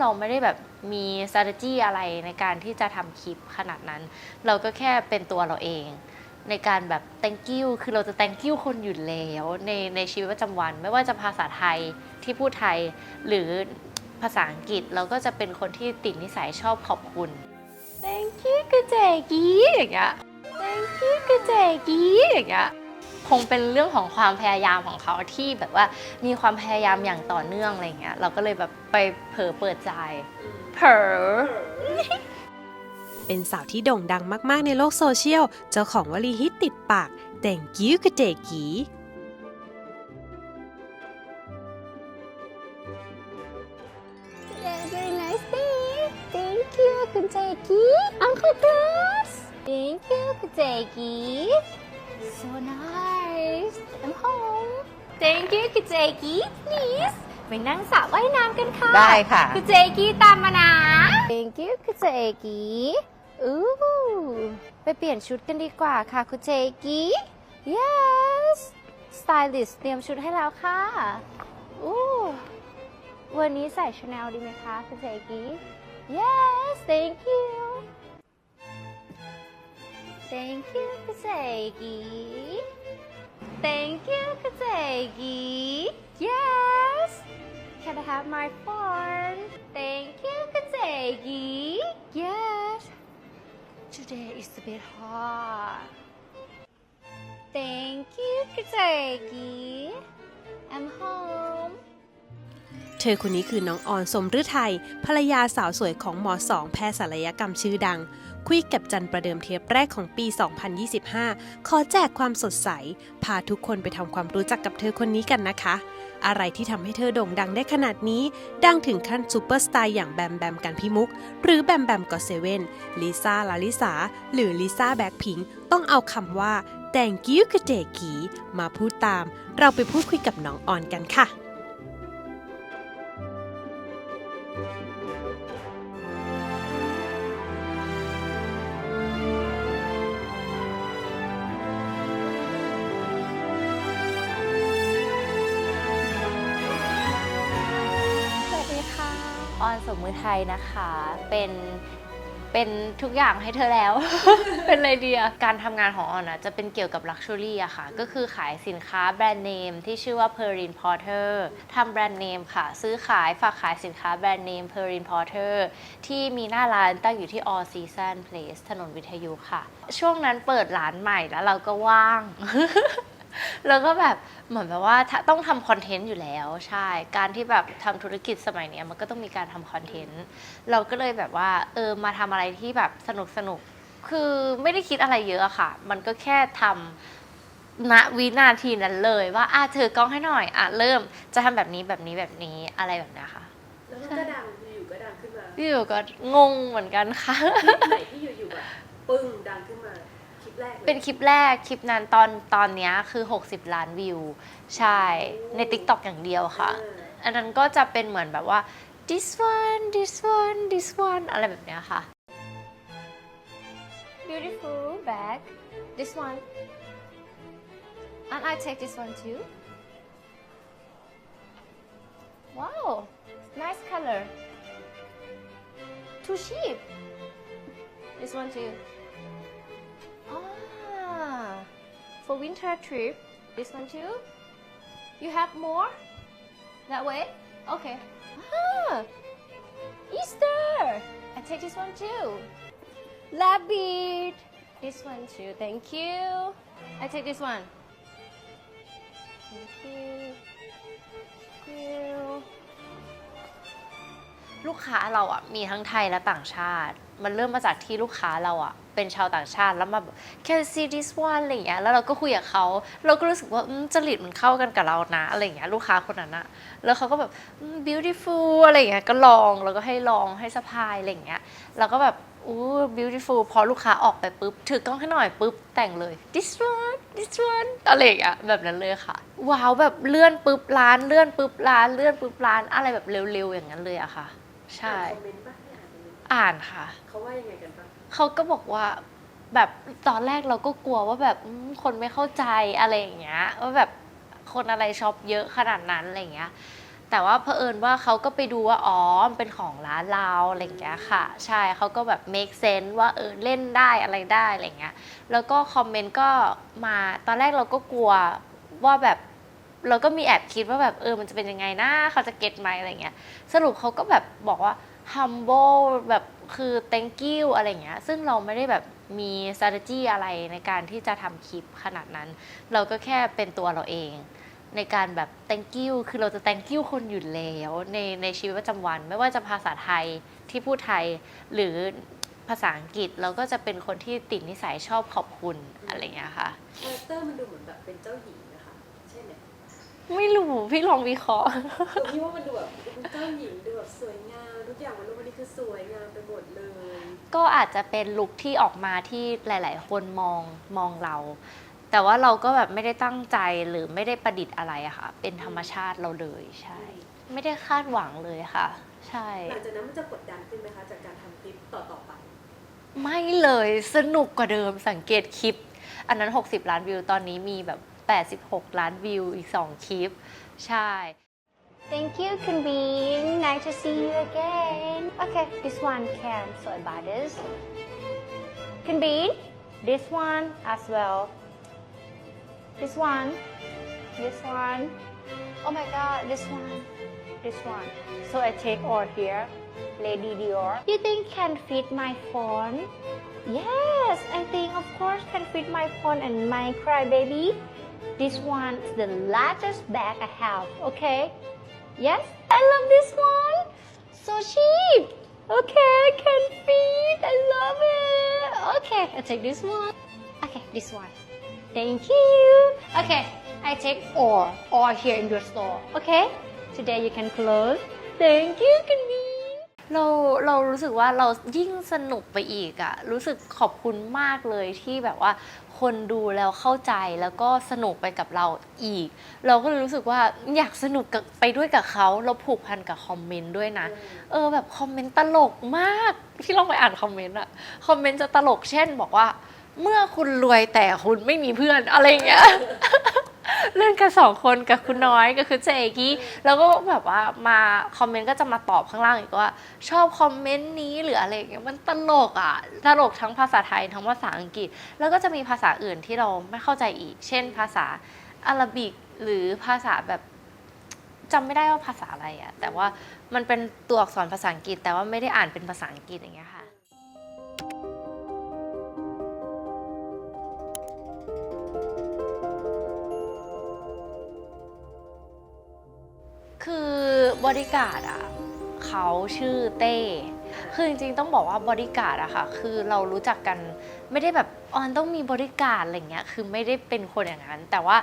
เราไม่ได้แบบมี strategy อะไรในการที่จะทำคลิปขนาดนั้น เราก็แค่เป็นตัวเราเอง ในการแบบ thank you คือเราจะ thank you คนอยู่แล้วในในชีวิตประจำวัน ไม่ว่าจะภาษาไทยที่พูดไทย หรือภาษาอังกฤษเราก็จะเป็นคนที่ติดนิสัยชอบขอบคุณ thank you กุเจกี้อย่างเงี้ย thank you กุเจกี้อย่างเงี้ย คงเป็นเรื่องของความพยายามของเขาที่แบบว่ามีความพยายามอย่างต่อเนื่องอะไรเงี้ยเราก็เลยแบบไปเผลอเปิดใจเผลอเป็นสาวที่โด่งดังมากๆในโลกโซเชียล เจ้าของวลีฮิตติดปาก thank you กระเจกี Today, very nice day. Thank you, คุณเจกี้ Uncle Gus. Thank you, คุณเจกี้ So nice. I'm home. Thank you, คุณเจกี้ Please ไปนั่งสระว่ายน้ำกันค่ะได้ค่ะ คุณเจกี้ตามมานะ Thank you, คุณเจกี้อู้ไปเปลี่ยนชุดกันดีกว่าค่ะคุณเจกี้ Yes Stylist เตรียมชุดให้แล้วค่ะอู้วันนี้ใส่ชาแนลดีไหมคะคุณเจกี้ Yes thank you Thank you คุณเจกี้ Thank you คุณเจกี้ Yes Can I have my phone Thank you คุณเจกี้ Yes Today is a bit hot Thank you คุณเจกี้ I'm home เธอคนนี้คือน้องออนสมฤทัยภรรยาสาวสวยของหมอสองแพทย์ศัลยกรรมชื่อดัง คุยกับจันประเดิมเทปแรกของปี 2025 ขอแจกความสดใส พาทุกคนไปทำความรู้จักกับเธอคนนี้กันนะคะ อะไรที่ทำให้เธอโด่งดังได้ขนาดนี้ ดังถึงขั้นซูเปอร์สตาร์อย่างแบมแบมกันพิมุก หรือแบมแบมก็เซเว่นลิซ่าลาลิสาหรือลิซ่าแบ็คพิงต้องเอาคำว่า thank you กระเจกีมาพูดตาม เราไปพูดคุยกับน้องออนกันค่ะ มมือไทยนะคะ เป็นเป็นทุกอย่างให้เธอแล้ว เป็นไรเดีย การทำงานของออนอะจะเป็นเกี่ยวกับลักชัวรี่อะค่ะ ก็คือขายสินค้าแบรนด์เนมที่ชื่อว่า Perrin Porter ทำแบรนด์เนมค่ะ ซื้อขายฝากขายสินค้าแบรนด์เนม Perrin Porter ที่มีหน้าร้านตั้งอยู่ที่ All Season Place ถนนวิทยุค่ะ ช่วงนั้นเปิดร้านใหม่แล้วเราก็ว่าง แล้วก็แบบเหมือนแบบว่าถ้าต้องทำคอนเทนต์อยู่แล้วใช่ การที่แบบทำธุรกิจสมัยเนี้ยมันก็ต้องมีการทำคอนเทนต์ เราก็เลยแบบว่าเออมาทำอะไรที่แบบสนุกสนุก คือไม่ได้คิดอะไรเยอะอะค่ะ มันก็แค่ทำณวินาทีนั้นเลยว่าอะถือกล้องให้หน่อยอะเริ่มจะทำแบบนี้แบบนี้แบบนี้อะไรแบบเนี้ยค่ะ แล้วมันก็ดังอยู่ๆก็ดังขึ้นมาอยู่ก็งงเหมือนกันค่ะคลิปไหนที่อยู่ๆแบบปึ้งดังขึ้นมาคลิ ปแรกลยเป็นคลิปแรกคลิปนั้นตอนตอนเนี้ยคือ 60 ล้านวิว ใช่ ใน TikTok อย่างเดียวค่ะอ่าอันนั้นก็จะเป็นเหมือนแบบว่า this one this one this one อะไรแบบเนี้ยค่ะ Beautiful bag. This one. And I take this one too. Wow, nice color. Too cheap. This one too. For winter trip. This one too. You have more? That way? Okay. Ah, Easter. I take this one too. Rabbit. This one too. Thank you. I take this one. Thank you. Thank you. ลูกค้าเราอะมีทั้งไทยและต่างชาติ มันเริ่มมาจากที่ลูกค้าเราอะเป็นชาวต่างชาติแล้วมาแบบ can see this one อะไรเงี้ยแล้วเราก็คุยกับเขาเราก็รู้สึกว่าอืมจริตมันเข้ากันกับเรานะอะไรเงี้ยลูกค้าคนนั้นอะแล้วเขาก็แบบ beautiful อะไรเงี้ยก็ลองแล้วก็ให้ลองให้สะพายอะไรเงี้ยเราก็แบบอู้ beautiful พอลูกค้าออกไปปุ๊บ ถือกล้องให้หน่อยปุ๊บ แต่งเลย this one this one อะไรอย่างเงี้ยแบบนั้นเลยค่ะ ว้าวแบบเลื่อนปุ๊บร้านเลื่อนปุ๊บร้านเลื่อนปุ๊บร้านอะไรแบบเร็วๆอย่างนั้นเลยอะค่ะ ใช่อ่านคอมเมนต์ป่ะไม่อ่านคอมเมนต์อ่านค่ะ เขาว่ายังไงกันบ้างเขาก็บอกว่าแบบตอนแรกเราก็กลัวว่าแบบอืมคนไม่เข้าใจอะไรอย่างเงี้ยว่าแบบคนอะไรช็อปเยอะขนาดนั้นอะไรอย่างเงี้ย แต่ว่าเผอิญว่าเขาก็ไปดูว่าอ๋อมันเป็นของร้านเราอะไรอย่างเงี้ยค่ะ ใช่เขาก็แบบ make sense ว่าเออเล่นได้อะไรได้อะไรเงี้ย แล้วก็คอมเมนต์ก็มาตอนแรกเราก็กลัวว่าแบบ เราก็มีแอบคิดว่าแบบเออมันจะเป็นยังไงนะเขาจะเก็ตไหมอะไรเงี้ยสรุปเขาก็แบบบอกว่า humble แบบคือ thank you อะไรเงี้ยซึ่งเราไม่ได้แบบมี strategy อะไรในการที่จะทำคลิปขนาดนั้น เราก็แค่เป็นตัวเราเอง ในการแบบ thank you คือเราจะ thank you คนอยู่แล้วในในชีวิตประจำวัน ไม่ว่าจะภาษาไทยที่พูดไทยหรือภาษาอังกฤษเราก็จะเป็นคนที่ติดนิสัยชอบขอบคุณอะไรเงี้ยค่ะคาแรคเตอร์มันดูเหมือนแบบเป็นเจ้าหญิงนะคะ ใช่ไหม ไม่รู้พี่ลองวิเคราะห์คือพี่ว่ามันดูแบบดูเป็นเจ้าหญิงดูแบบสวยงามทุกอย่างมันดูวันนี้คือสวยงามไปหมดเลย ก็อาจจะเป็นลุคที่ออกมาที่หลาย ๆ คนมองมองเรา แต่ว่าเราก็แบบไม่ได้ตั้งใจหรือไม่ได้ประดิษฐ์อะไรอะค่ะ เป็นธรรมชาติเราเลยใช่ ไม่ได้คาดหวังเลยค่ะ ใช่ หลังจากนั้นมันจะกดดันขึ้นไหมคะจากการทำคลิปต่อต่อๆไป ไม่เลยสนุกกว่าเดิมสังเกตคลิป อันนั้น 60 ล้านวิวตอนนี้มีแบบ 86 ล้านวิวอีก 2 คลิป ใช่ Thank you, Kunbin. Nice to see you again. Okay, this one can. So about this. Kunbin, this one as well. This one. This one. Oh my god, this one. This one. So I take all here. Lady Dior. You think can fit my phone? Yes, I think of course can fit my phone and my crybaby. This one is the largest bag I have, okay? Yes, I love this one. So cheap. Okay, I can fit. I love it. Okay, I take this one. Okay, this one. Thank you. Okay, I take all, all here in your store. Okay, today you can close. Thank you, Convene. เราเรารู้สึกว่าเรายิ่งสนุกไปอีกอะรู้สึกขอบคุณมากเลยที่แบบว่า คนดูแล้วเข้าใจแล้วก็สนุกไปกับเราอีก เราก็เลยรู้สึกว่าอยากสนุกกับไปด้วยกับเขาเราผูกพันกับคอมเมนต์ด้วยนะ เออแบบคอมเมนต์ตลกมากพี่ลองไปอ่านคอมเมนต์อะคอมเมนต์จะตลกเช่นบอกว่า เมื่อคุณรวยแต่คุณไม่มีเพื่อนอะไรอย่างเงี้ย เล่นกันสองคนกับคุณน้อยก็คือเจกี้แล้วก็แบบว่ามาคอมเมนต์ก็จะมาตอบข้างล่างอีกว่า ชอบคอมเมนต์นี้หรืออะไรอย่างเงี้ยมันตลกอะตลกทั้งภาษาไทยทั้งภาษาอังกฤษ แล้วก็จะมีภาษาอื่นที่เราไม่เข้าใจอีก เช่น ภาษาอาหรับิกหรือภาษาแบบจำไม่ได้ว่าภาษาอะไรอะแต่ว่ามันเป็นตัวอักษรภาษาอังกฤษ แต่ว่าไม่ได้อ่านเป็นภาษาอังกฤษอย่างเงี้ยค่ะ บริการอะเขาชื่อเต้ คือจริงๆต้องบอกว่าบริการอะค่ะ คือเรารู้จักกันไม่ได้แบบออนต้องมีบริการอะไรเงี้ย คือไม่ได้เป็นคนอย่างนั้น แต่ว่า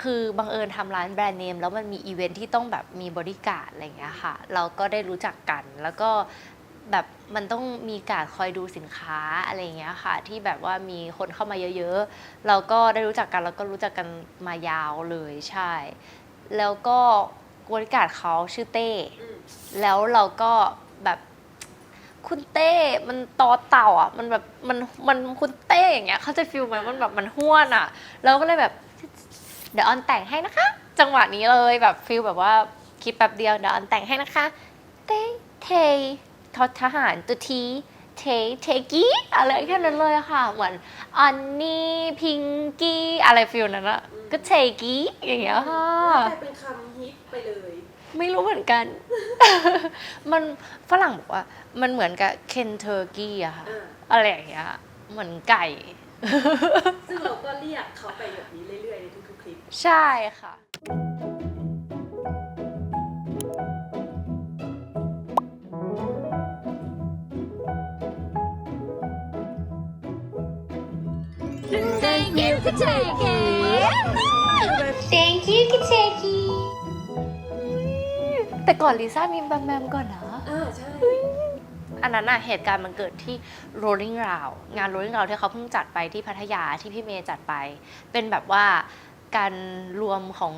คือบังเอิญทำร้านแบรนด์เนมแล้วมันมีอีเวนท์ที่ต้องแบบมีบริการอะไรเงี้ยค่ะ เราก็ได้รู้จักกันแล้วก็แบบมันต้องมีการคอยดูสินค้าอะไรเงี้ยค่ะ ที่แบบว่ามีคนเข้ามาเยอะๆ เราก็ได้รู้จักกันแล้วก็รู้จักกันมายาวเลยใช่ แล้วก็ บริการดเขาชื่อเต้ แล้วเราก็แบบคุณเต้มันตอเต่าอะ มันแบบมันมันคุณเต้อย่างเงี้ยเขาจะฟิลไหมมันแบบมันห้วนอะ เราก็เลยแบบ เดี๋ยวออนแต่งให้นะคะ จังหวะนี้เลยแบบฟิลแบบว่าคิดแป๊บเดียวเดี๋ยวออนแต่งให้นะคะ เต้เททอทหารตัวที เทเทกี้อะไรแค่นั้นเลยอะค่ะ เหมือนอันนี่พิงกี้อะไรฟิลนั้นอะก็เทกี้อย่างเงี้ยค่ะแล้วกลายเป็นคำฮิตไปเลย ไม่รู้เหมือนกัน มันฝรั่งบอกว่า มันเหมือนกับเคนเทอร์กี้อะค่ะ อ่า อะไรอย่างเงี้ย เหมือนไก่ ซึ่งเราก็เรียกเขาไปแบบนี้เรื่อยๆในทุกๆคลิป ใช่ค่ะ Thank you, Kiteki. Thank you, Kiteki. แต่ก่อนลิซ่ามีแบมแบมก่อนนะอ่าใช่ อันนั้นน่ะเหตุการณ์มันเกิดที่ Rolling Round งาน Rolling Round ที่เขาเพิ่งจัดไปที่พัทยาที่พี่เมย์จัดไป เป็นแบบว่าการรวมของ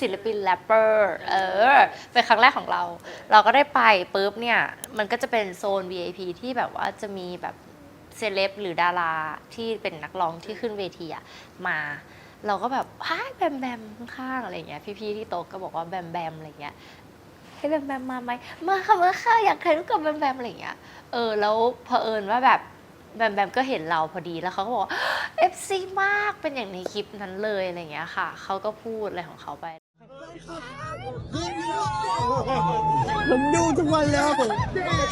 ศิลปินแรปเปอร์เออเป็นครั้งแรกของเรา เราก็ได้ไปปุ๊บเนี่ย มันก็จะเป็นโซน VIP ที่แบบว่าจะมีแบบ เซเลบหรือดาราที่เป็นนักร้องที่ขึ้นเวทีอะมา เราก็แบบฮายแบมแบมข้างๆอะไรเงี้ยพี่ๆที่โต๊ะก็บอกว่าแบมแบมอะไรเงี้ยให้แบมแบมมาไหมมาค่ะมาค่ะอยากถ่ายรูปกับแบมแบมอะไรเงี้ยเออแล้วเผอิญว่าแบบแบมแบมก็เห็นเราพอดีแล้วเขาก็บอกว่า FC มากเป็นอย่างในคลิปนั้นเลยอะไรเงี้ยค่ะเขาก็พูดอะไรของเขาไป ผมดูทุกวันแล้วผม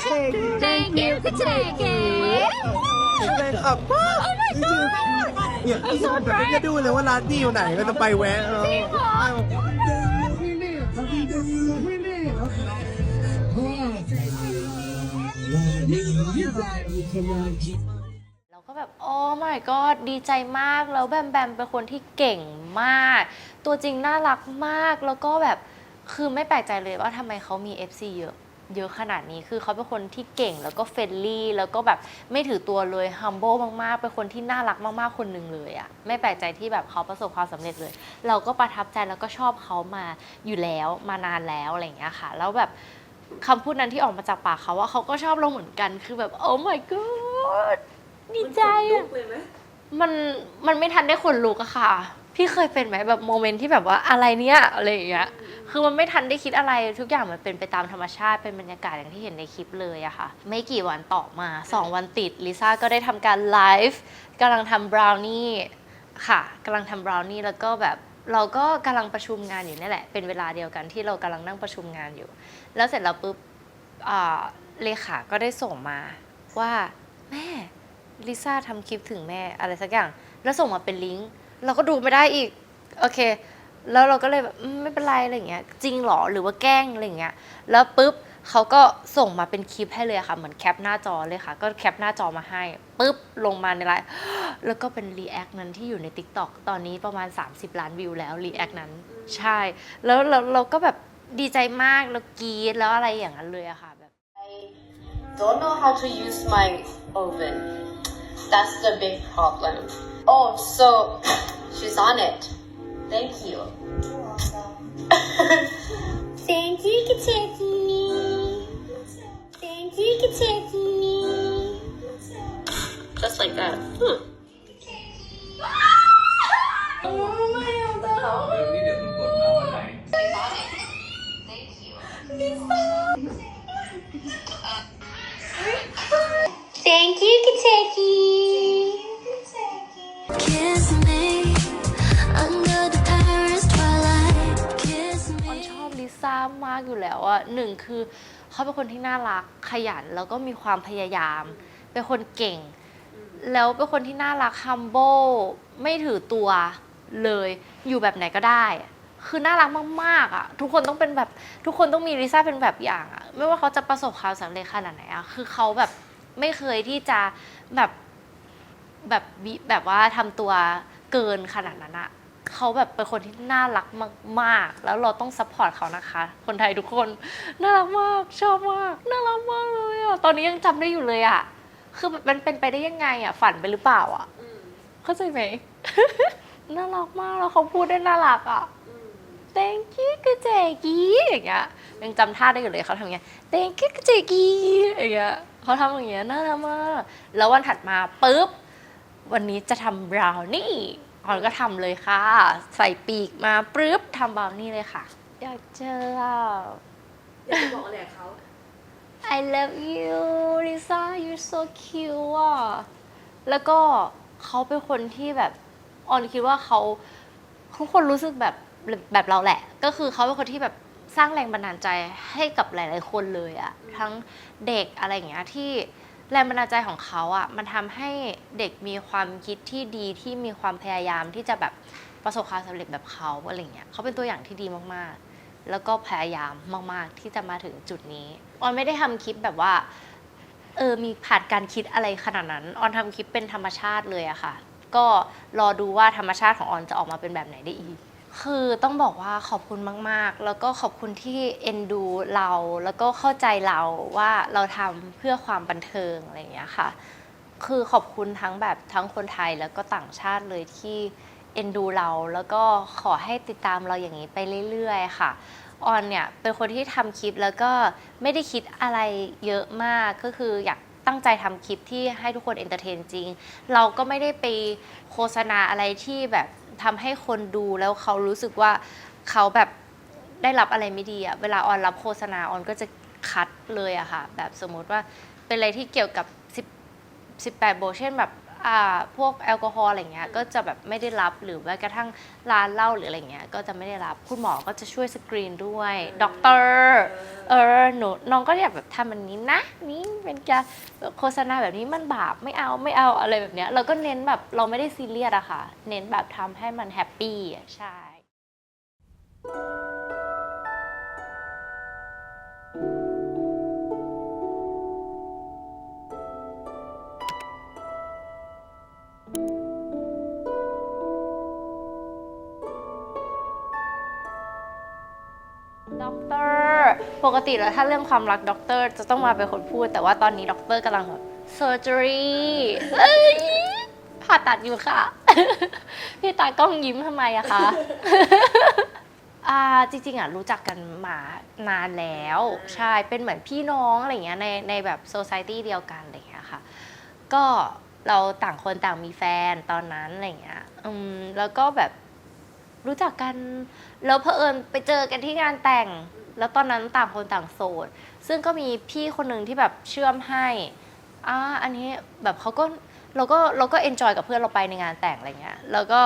เท่เท่ Thank you คุณเจเก๋แฟนคลับมากเนี่ยผมจะดูเลยว่าร้านที่อยู่ไหนก็จะไปแวะจริงเหรอ แบบโอ้ my god ดีใจมากแล้วแบมแบมเป็นคนที่เก่งมาก ตัวจริงน่ารักมากแล้วก็แบบคือไม่แปลกใจเลยว่าทำไมเขามี FC เยอะเยอะขนาดนี้คือเขาเป็นคนที่เก่งแล้วก็เฟรนลี่แล้วก็แบบไม่ถือตัวเลย humble มากๆ เป็นคนที่น่ารักมากๆ คนหนึ่งเลยอะไม่แปลกใจที่แบบเขาประสบความสำเร็จเลย เราก็ประทับใจแล้วก็ชอบเขามาอยู่แล้วมานานแล้วอะไรอย่างเงี้ยค่ะ แล้วแบบคำพูดนั้นที่ออกมาจากปากเขาว่าเขาก็ชอบเราเหมือนกันคือแบบโอ้ my god ดีใจอะ เลยไหมมันมันไม่ทันได้ขนลุกอะค่ะ พี่เคยเป็นไหมแบบโมเมนต์ที่แบบว่าอะไรเนี้ยอะไรอย่างเงี้ย คือมันไม่ทันได้คิดอะไรทุกอย่างมันเป็นไปตามธรรมชาติเป็นบรรยากาศอย่างที่เห็นในคลิปเลยอะค่ะ ไม่กี่วันต่อมา 2 วันติดลิซ่าก็ได้ทำการไลฟ์กำลังทำบราวนี่ค่ะกำลังทำบราวนี่แล้วก็แบบเราก็กำลังประชุมงานอยู่นี่แหละ เป็นเวลาเดียวกันที่เรากำลังนั่งประชุมงานอยู่ แล้วเสร็จแล้วปุ๊บอ่าเลขาก็ได้ส่งมาว่าแม่ ลิซ่าทำคลิปถึงแม่อะไรสักอย่าง แล้วส่งมาเป็นลิงก์เราก็ดูไม่ได้อีก โอเค แล้วเราก็เลยแบบอืมไม่เป็นไรอะไรอย่างเงี้ย จริงเหรอหรือว่าแกล้งอะไรอย่างเงี้ย แล้วปุ๊บเขาก็ส่งมาเป็นคลิปให้เลยค่ะ เหมือนแคปหน้าจอเลยค่ะ ก็แคปหน้าจอมาให้ปุ๊บลงมาในไลน์ แล้วก็เป็นรีแอคนั้นที่อยู่ใน t ิ k t o k ตอนนี้ประมาณ 30 ล้านวิวแล้วรีแอคนั้น ใช่ แล้วเราเราก็แบบดีใจมากแล้วกรีดแล้วอะไรอย่างนั้นเลยอะค่ะแบบ don't know how to use my oven. That's the big problem. Oh, so she's on it. Thank you. Thank you, Kentucky. Thank you, Kentucky. Just like that. Hmm. เดี๋ยวคุณกดมาวันไหน Thank you, Kentucky. ามากอยู่แล้วอะหนึ่งคือเขาเป็นคนที่น่ารักขยันแล้วก็มีความพยายาม เป็นคนเก่ง แล้วเป็นคนที่น่ารัก humble ไม่ถือตัวเลย อยู่แบบไหนก็ได้ คือน่ารักมากๆอะทุกคนต้องเป็นแบบทุกคนต้องมีลิซ่าเป็นแบบอย่างอะไม่ว่าเขาจะประสบความสำเร็จขนาดไหนอะคือเขาแบบไม่เคยที่จะแบบแบบวิแบบว่าทำตัวเกินขนาดนั้นอะ เขาแบบเป็นคนที่น่ารักมากๆ แล้วเราต้องซัพพอร์ตเขานะคะ คนไทยทุกคนน่ารักมากชอบมากน่ารักมากเลยอะตอนนี้ยังจำได้อยู่เลยอะคือแบบมันเป็นไปได้ยังไงอะฝันไปหรือเปล่าอะอืมเข้าใจไหม น่ารักมากแล้วเขาพูดได้น่ารักอะอืม thank you กเจกี้อย่างเงี้ยยังจำท่าได้อยู่เลยเขาทำอย่างเงี้ย thank you กเจกี้อย่างเงี้ยเขาทำอย่างเงี้ยน่ารักมากแล้ววันถัดมาปุ๊บ วันนี้จะทำบราวนี่ ออนก็ทำเลยค่ะ ใส่ปีกมาปุ๊บทำบราวนี่เลยค่ะ อยากเจออะ อยากจะบอกอะไรกับเขา I love you Lisa you're so cute อะ แล้วก็เขาเป็นคนที่แบบออนคิดว่าเขาทุกคนรู้สึกแบบแบบเราแหละ ก็คือเขาเป็นคนที่แบบสร้างแรงบันดาลใจให้กับหลาย ๆ คนเลยอะทั้งเด็กอะไรอย่างเงี้ยที่ แรงบันดาลใจของเขาอะมันทำให้เด็กมีความคิดที่ดีที่มีความพยายามที่จะแบบประสบความสำเร็จแบบเขาอะไรเงี้ยเขาเป็นตัวอย่างที่ดีมากๆ แล้วก็พยายามมากๆที่จะมาถึงจุดนี้ออนไม่ได้ทำคลิปแบบว่าเออมีผ่านการคิดอะไรขนาดนั้นออนทำคลิปเป็นธรรมชาติเลยอะค่ะ ก็รอดูว่าธรรมชาติของออนจะออกมาเป็นแบบไหนได้อีก คือต้องบอกว่าขอบคุณมาก ๆ แล้วก็ขอบคุณที่เอ็นดูเรา แล้วก็เข้าใจเราว่าเราทำเพื่อความบันเทิงอะไรอย่างเงี้ยค่ะ คือขอบคุณทั้งแบบทั้งคนไทยแล้วก็ต่างชาติเลยที่เอ็นดูเรา แล้วก็ขอให้ติดตามเราอย่างนี้ไปเรื่อย ๆ ค่ะ ออนเนี่ยเป็นคนที่ทำคลิปแล้วก็ไม่ได้คิดอะไรเยอะมาก ก็คืออยากตั้งใจทำคลิปที่ให้ทุกคนเอนเตอร์เทนจริง เราก็ไม่ได้ไปโฆษณาอะไรที่แบบ ทำให้คนดูแล้วเขารู้สึกว่าเขาแบบได้รับอะไรไม่ดีอะเวลาออนรับโฆษณาออนก็จะคัดเลยอะค่ะ แบบสมมติว่าเป็นอะไรที่เกี่ยวกับ 10 18โบเช่นแบบ อ่าพวกแอลกอฮอล์อะไรเงี้ยก็จะแบบไม่ได้รับหรือแม้กระทั่งร้านเหล้าหรืออะไรเงี้ยก็จะไม่ได้รับคุณหมอก็จะช่วยสกรีนด้วยด็อกเตอร์เออหนูน้องก็อยากแบบทำแบบนี้นะ นี่เป็นการโฆษณาแบบนี้มันบาปไม่เอาไม่เอาอะไรแบบเนี้ยเราก็เน้นแบบเราไม่ได้ซีเรียสอะค่ะ เน้นแบบทำให้มันแฮปปี้อะใช่ ด็อกเตอร์ปกติแล้วถ้าเรื่องความรักด็อกเตอร์จะต้องมาเป็นคนพูด แต่ว่าตอนนี้ด็อกเตอร์กำลังแบบ surgery เอ้ยผ่าตัดอยู่ค่ะ พี่ตากล้องยิ้มทำไมอะคะ อ่าจริงๆอะรู้จักกันมานานแล้ว ใช่เป็นเหมือนพี่น้องอะไรเงี้ยในในแบบโซซ i ตี้เดียวกันอะไรเงี้ยค่ะ ก็เราต่างคนต่างมีแฟนตอนนั้นอะไรเงี้ยอืมแล้วก็แบบ รู้จักกัน แล้วเผอิญไปเจอกันที่งานแต่ง แล้วตอนนั้นต่างคนต่างโสด ซึ่งก็มีพี่คนหนึ่งที่แบบเชื่อมให้อ่าอันนี้แบบเขาก็เราก็เราก็เอนจอยกับเพื่อนเราไปในงานแต่งอะไรเงี้ย แล้วก็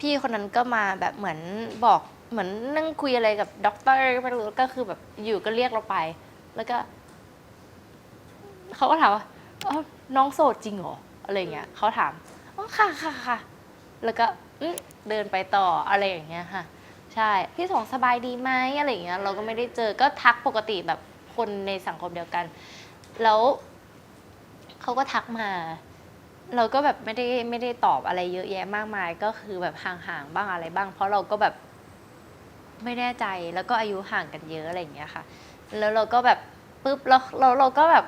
พี่คนนั้นก็มาแบบเหมือนบอกเหมือนนั่งคุยอะไรกับด็อกเตอร์ไม่รู้ก็คือแบบอยู่ก็เรียกเราไป แล้วก็เขาก็ถามว่าน้องโสดจริงเหรออะไรเงี้ยเขาถามอ๋อค่ะค่ะค่ะแล้วก็อื เดินไปต่ออะไรอย่างเงี้ยค่ะ ใช่ พี่สองสบายดีไหมอะไรอย่างเงี้ยเราก็ไม่ได้เจอก็ทักปกติแบบคนในสังคมเดียวกัน แล้วเขาก็ทักมา เราก็แบบไม่ได้ไม่ได้ตอบอะไรเยอะแยะมากมาย ก็คือแบบห่างๆบ้างอะไรบ้าง เพราะเราก็แบบไม่แน่ใจแล้วก็อายุห่างกันเยอะอะไรอย่างเงี้ยค่ะ แล้วเราก็แบบปุ๊บแล้วเราเราก็แบบ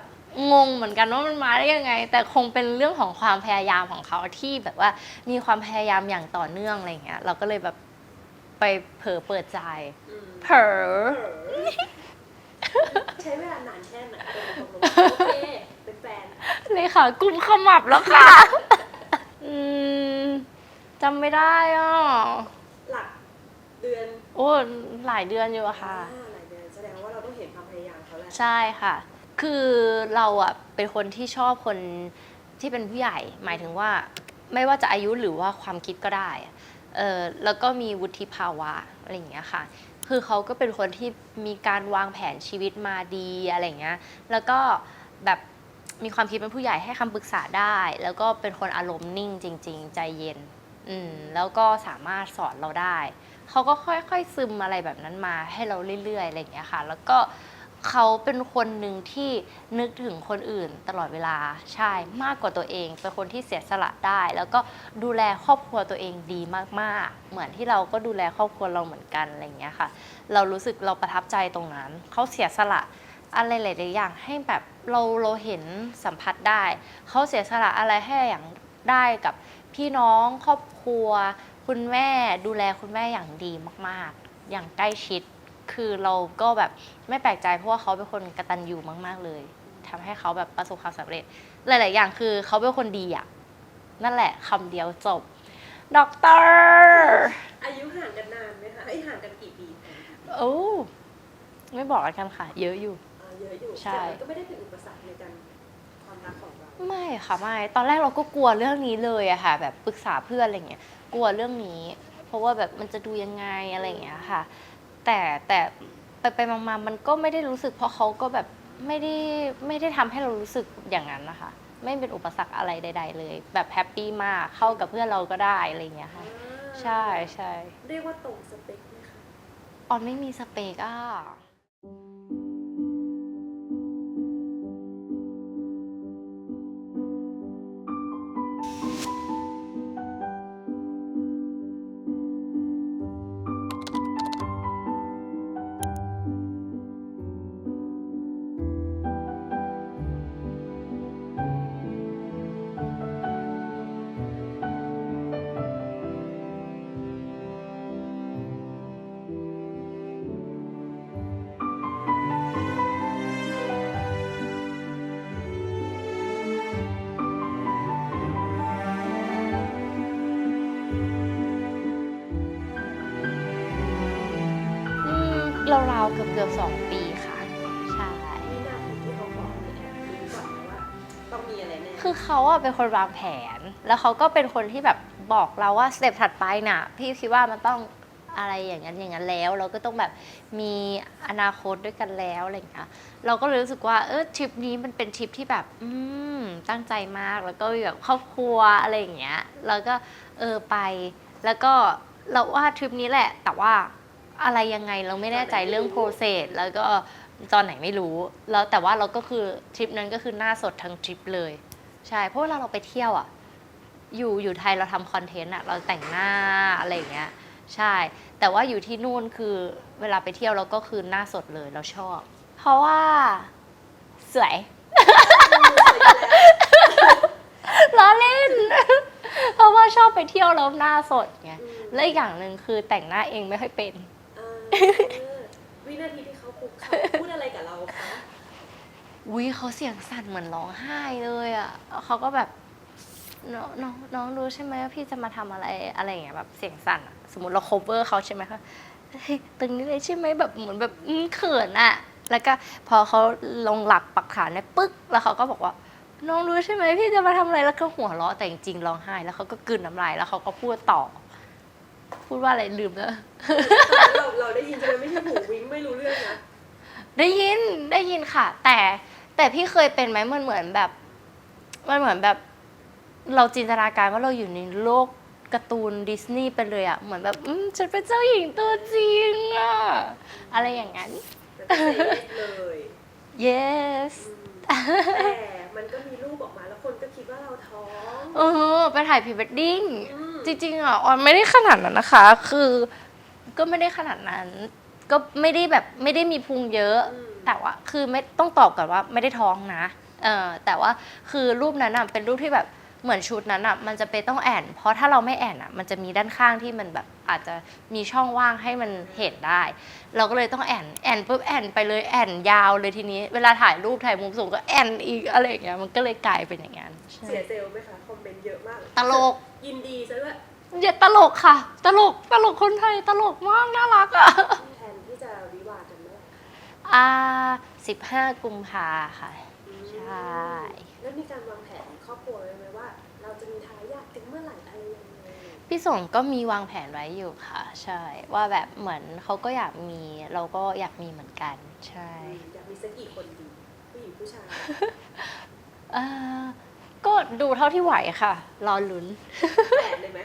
งงเหมือนกันว่ามันมาได้ยังไง แต่คงเป็นเรื่องของความพยายามของเขาที่แบบว่ามีความพยายามอย่างต่อเนื่องอะไรอย่างเงี้ยเราก็เลยแบบไปเผลอเปิดใจอืมเผลอเผลอใช้เวลานานแค่ไหนจนตกลงโอเคเป็นแฟนเลยค่ะกุมขมับแล้วค่ะอืมจำไม่ได้อะหลักเดือน โอ้หลายเดือนอยู่อะค่ะอ่าหลายเดือนแสดงว่าเราต้องเห็นความพยายามเขาแหละใช่ค่ะ คือเราอะเป็นคนที่ชอบคนที่เป็นผู้ใหญ่ หมายถึงว่าไม่ว่าจะอายุหรือว่าความคิดก็ได้เออแล้วก็มีวุฒิภาวะอะไรอย่างเงี้ยค่ะ คือเขาก็เป็นคนที่มีการวางแผนชีวิตมาดีอะไรอย่างเงี้ย แล้วก็แบบมีความคิดเป็นผู้ใหญ่ให้คำปรึกษาได้ แล้วก็เป็นคนอารมณ์นิ่งจริง ๆ ใจเย็น อืม แล้วก็สามารถสอนเราได้ เขาก็ค่อยๆซึมอะไรแบบนั้นมาให้เราเรื่อยๆอะไรอย่างเงี้ยค่ะ แล้วก็ เขาเป็นคนหนึ่งที่นึกถึงคนอื่นตลอดเวลาใช่มากกว่าตัวเอง เป็นคนที่เสียสละได้ แล้วก็ดูแลครอบครัวตัวเองดีมากๆ เหมือนที่เราก็ดูแลครอบครัวเราเหมือนกันอะไรอย่างเงี้ยค่ะ เรารู้สึกเราประทับใจตรงนั้น เขาเสียสละอะไรหลายๆอย่างให้แบบเราเราเห็นสัมผัสได้ เขาเสียสละอะไรให้อย่างได้กับพี่น้องครอบครัว คุณแม่ดูแลคุณแม่อย่างดีมาก ๆ อย่างใกล้ชิด คือเราก็แบบไม่แปลกใจเพราะว่าเขาเป็นคนกตัญญูมาก ๆ เลยทำให้เขาแบบประสบความสำเร็จ หลาย ๆ อย่างคือเขาเป็นคนดีอะนั่นแหละคำเดียวจบด็อกเตอร์อายุห่างกันนานไหมคะไอยห่างกันกี่ปีคะโอ้ไม่บอกแล้วกันค่ะ เยอะอยู่ อ่าเยอะอยู่ใช่ แต่มันก็ไม่ได้เป็นอุปสรรคในการความรักของเราไม่ค่ะไม่ ตอนแรกเราก็กลัวเรื่องนี้เลยอะค่ะ แบบปรึกษาเพื่อนอะไรเงี้ย กลัวเรื่องนี้ เพราะว่าแบบมันจะดูยังไงอะไรอย่างเงี้ยค่ะ แต่แต่ไปไปมามามันก็ไม่ได้รู้สึก เพราะเขาก็แบบไม่ได้ไม่ได้ทำให้เรารู้สึกอย่างนั้นนะคะ ไม่เป็นอุปสรรคอะไรใด ๆ เลย แบบแฮปปี้มากเข้ากับเพื่อนเราก็ได้อะไรอย่างเงี้ยค่ะ ใช่ใช่เรียกว่าตรงสเปคไหมคะ ออนไม่มีสเปกอะ ราวๆเกือบเกือบๆสองปีค่ะ ใช่วินาทีที่เขาบอกเนี่ยแอบรู้ก่อนนะว่าต้องมีอะไรแน่คือเขาอะเป็นคนวางแผน แล้วเขาก็เป็นคนที่แบบบอกเราว่าสเต็ปถัดไปน่ะ พี่คิดว่ามันต้องอะไรอย่างนั้นอย่างนั้นแล้ว เราก็ต้องแบบมีอนาคตด้วยกันแล้วอะไรอย่างเงี้ยเราก็เลยรู้สึกว่าเออทริปนี้มันเป็นทริปที่แบบ อืมตั้งใจมากแล้วก็มีแบบครอบครัวอะไรอย่างเงี้ยแล้วก็เออไป แล้วก็เราว่าทริปนี้แหละ แต่ว่า อะไรยังไงเราไม่แน่ใจเรื่องโปรเซสแล้วก็ตอนไหนไม่รู้ แล้วแต่ว่าเราก็คือทริปนั้นก็คือหน้าสดทั้งทริปเลย ใช่ เพราะเวลาเราไปเที่ยวอะ อยู่อยู่ไทยเราทำคอนเทนต์อะเราแต่งหน้าอะไรอย่างเงี้ยใช่ แต่ว่าอยู่ที่นู่นคือเวลาไปเที่ยวเราก็คือหน้าสดเลยเราชอบ เพราะว่าสวยล้อเล่น เพราะว่าชอบไปเที่ยวแล้วหน้าสดไงและอีกอย่างหนึ่งคือแต่งหน้าเองไม่ค่อยเป็นอ่า วินาทีที่เขาคุกเขาพูดอะไรกับเราคะวิเขาเสียงสั่นเหมือนร้องไห้เลยอะเขาก็แบบน้องน้องน้องรู้ใช่ไหมว่าพี่จะมาทำอะไรอะไรอย่างเงี้ยแบบเสียงสั่นอะสมมติเรา cover เขาใช่ไหมคะเฮ้ยตึงนี้เลยใช่ไหมแบบเหมือนแบบอืมเขินอะ แล้วก็พอเขาลงหลักปักฐานเนี่ยปึ๊กแล้วเขาก็บอกว่า น้องรู้ใช่ไหมพี่จะมาทำอะไรแล้วก็หัวเราะแต่จริงๆร้องไห้ แล้วเขาก็กลืนน้ำลายแล้วเขาก็พูดต่อ พูดว่าอะไรลืมแล้ว เราเราได้ยินใช่ไหมไม่ใช่หูวิ้งไม่รู้เรื่องนะได้ยินได้ยินค่ะ แต่แต่พี่เคยเป็นไหมมันเหมือนแบบ มันเหมือนแบบ เราจินตนาการว่าเราอยู่ในโลกการ์ตูนดิสนีย์ไปเลยอะเหมือนแบบอืมฉันเป็นเจ้าหญิงตัวจริงอะอะไรอย่างนั้น แต่ก็เซฟเลย yes อืมแต่มันก็มีรูปออกมาแล้วคนก็คิดว่าเราท้อง เออไปถ่ายพรีเวดดิ้ง อืม จริงๆอะออนไม่ได้ขนาดนั้นนะคะ คือก็ไม่ได้ขนาดนั้น ก็ไม่ได้แบบไม่ได้มีพุงเยอะอืมแต่ว่าคือไม่ต้องตอบก่อนว่าไม่ได้ท้องนะเออแต่ว่าคือรูปนั้นอะเป็นรูปที่แบบ เหมือนชุดนั้นอะมันจะเป็นต้องแอนเพราะถ้าเราไม่แอนอะ มันจะมีด้านข้างที่มันแบบอาจจะมีช่องว่างให้มันเห็นได้ เราก็เลยต้องแอนแอนปุ๊บแอนไปเลยแอนยาวเลยทีนี้ เวลาถ่ายรูปถ่ายมุมสูงก็แอนอีกอะไรอย่างเงี้ยมันก็เลยกลายเป็นอย่างนั้นใช่เสียเซลล์ไหมคะคอมเมนต์เยอะมากตลกยินดีซะด้วยอย่าตลกค่ะ ตลกตลกคนไทยตลกมากน่ารักอะแทนที่จะวิวาห์กันเมื่อไหร่อ่าสิบห้ากุมภาค่ะใช่แล้วมีการวางแผ พี่สงก็มีวางแผนไว้อยู่ค่ะ ใช่ ว่าแบบเหมือนเขาก็อยากมี เราก็อยากมีเหมือนกัน ใช่ อยากมีสักกี่คนดีผู้หญิงผู้ชายเอ่อก็ดูเท่าที่ไหวค่ะ รอลุ้น แปดเลยไหม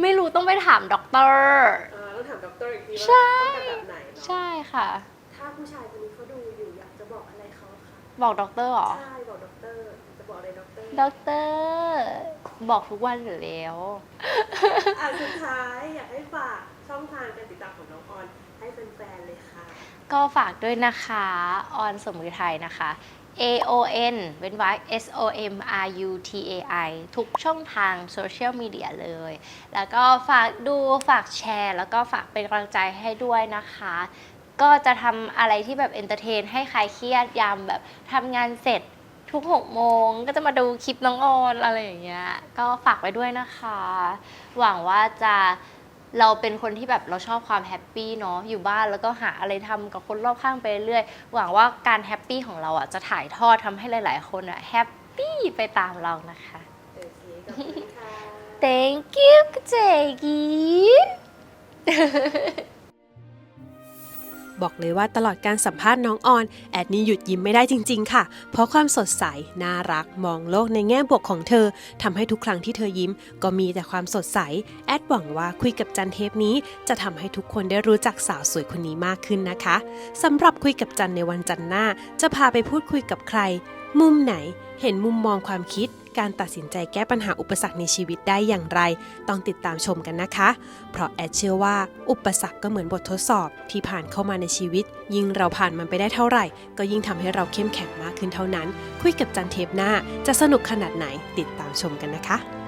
ไม่รู้ต้องไปถามด็อกเตอร์ เออต้องถามด็อกเตอร์อีกทีว่าใช่ต้องการแบบไหนเนาะใช่ค่ะ ถ้าผู้ชายคนนี้เขาดูอยู่อยากจะบอกอะไรเขาคะบอกด็อกเตอร์เหรอ ใช่บอกด็อกเตอร์จะ บอกอะไรด็อกเตอร์ด็อกเตอร์บอกทุกวันอยู่แล้ว อะสุดท้ายอยากให้ฝากช่องทางการติดตามของน้องออนให้แฟนๆเลยค่ะ ก็ฝากด้วยนะคะ ออนสมุทรไทยนะคะ A O N เว้นวรรค S O M R U T A I ทุกช่องทางโซเชียลมีเดียเลย แล้วก็ฝากดูฝากแชร์ แล้วก็ฝากเป็นกำลังใจให้ด้วยนะคะ ก็จะทำอะไรที่แบบเอนเตอร์เทนให้ใครเครียดยามแบบทำงานเสร็จ ทุก 6 โมงก็จะมาดูคลิปน้องออนอะไรอย่างเงี้ย ก็ฝากไว้ด้วยนะคะ หวังว่าจะเราเป็นคนที่แบบเราชอบความแฮปปี้เนาะอยู่บ้านแล้วก็หาอะไรทำกับคนรอบข้างไปเรื่อยหวังว่าการแฮปปี้ของเราอะจะถ่ายทอดทำให้หลาย ๆ คนอะแฮปปี้ไปตามเรานะคะโอเคขอบคุณค่ะ Thank you เจกี บอกเลยว่าตลอดการสัมภาษณ์น้องออน แอดนี่หยุดยิ้มไม่ได้จริง ๆ ค่ะ เพราะความสดใส น่ารัก มองโลกในแง่บวกของเธอทำให้ทุกครั้งที่เธอยิ้ม ก็มีแต่ความสดใส แอดหวังว่าคุยกับจันเทปนี้ จะทำให้ทุกคนได้รู้จักสาวสวยคนนี้มากขึ้นนะคะสำหรับคุยกับจันในวันจันทร์หน้า จะพาไปพูดคุยกับใคร มุมไหนเห็นมุมมองความคิด การตัดสินใจแก้ปัญหาอุปสรรคในชีวิตได้อย่างไร ต้องติดตามชมกันนะคะ เพราะแอดเชื่อว่า อุปสรรคก็เหมือนบททดสอบที่ผ่านเข้ามาในชีวิต ยิ่งเราผ่านมันไปได้เท่าไหร่ ก็ยิ่งทำให้เราเข้มแข็งมากขึ้นเท่านั้น คุยกับจันเทปหน้า จะสนุกขนาดไหนติดตามชมกันนะคะ